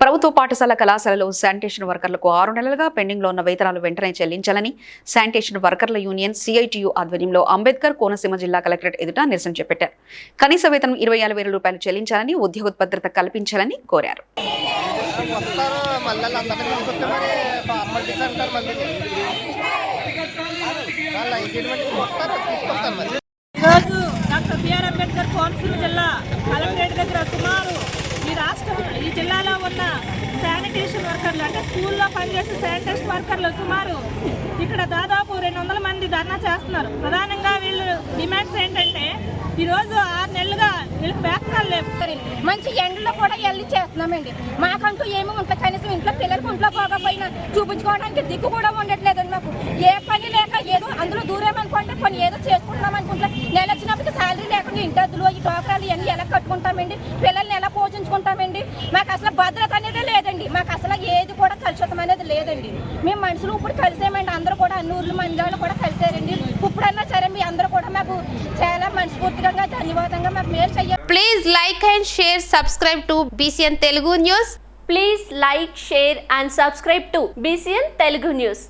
ప్రభుత్వ పాఠశాల కళాశాలలో శానిటేషన్ వర్కర్లకు ఆరు నెలలుగా పెండింగ్లో ఉన్న వేతనాలు వెంటనే చెల్లించాలని శానిటేషన్ వర్కర్ల యూనియన్ సిఐటియు ఆధ్వర్యంలో అంబేద్కర్ కోనసీమ జిల్లా కలెక్టరేట్ ఎదుట నిరసన చేపట్టారు కనీస వేతనం ఇరవై ఆరు వేల రూపాయలు చెల్లించాలని ఉద్యోగ భద్రత కల్పించాలని కోరారు. డాక్టర్ బిఆర్ అంబేద్కర్ కోనసీమ జిల్లా కలెక్టరేట్ దగ్గర సుమారు ఈ రాష్ట్రం ఈ జిల్లాలో ఉన్న శానిటేషన్ వర్కర్లు అంటే స్కూల్లో పనిచేసే శానిటేషన్ వర్కర్లు సుమారు ఇక్కడ దాదాపు రెండు వందల మంది ధర్నా చేస్తున్నారు. ప్రధానంగా వీళ్ళు డిమాండ్స్ ఏంటంటే ఈరోజు ఆరు నెలలుగా వీళ్ళకి వేతనాలు లేవు. మంచి ఎండలో కూడా వెళ్ళి చేస్తున్నామండి. మాకంటూ ఏమీ ఉంటుంది కనీసం ఇంట్లో పిల్లలకు ఇంట్లో పోకపోయినా చూపించుకోవడానికి దిక్కు కూడా ఉండట్లేదండి మాకు. ఏ పని లేక ఏదో అందులో దూరేమనుకుంటే పని ఏదో చేసుకుంటున్నాం అనుకుంటా నెల వచ్చినప్పటికి శాలరీ లేకుండా ఇంటి అద్దులు ఈ టోకరాలు ఇవన్నీ ఎలా కట్టుకుంటామండి? పిల్లలు ఎలా మాకు అసలు భద్రత అనేది లేదండి. మాకు అసలు ఏది కూడా కలుషితం అనేది లేదండి. మేము మనుషులు ఇప్పుడు కలిసేమండి. అందరూ కూడా అన్ని ఊర్లు మంది వాళ్ళు కూడా కలిసారండి. ఇప్పుడన్నా సరే మీ అందరూ కూడా మాకు చాలా మనస్ఫూర్తిగా ధన్యవాదంగా మాకు మేలు చెయ్యాలి please like and share subscribe to BCN Telugu news please like share and subscribe to BCN Telugu news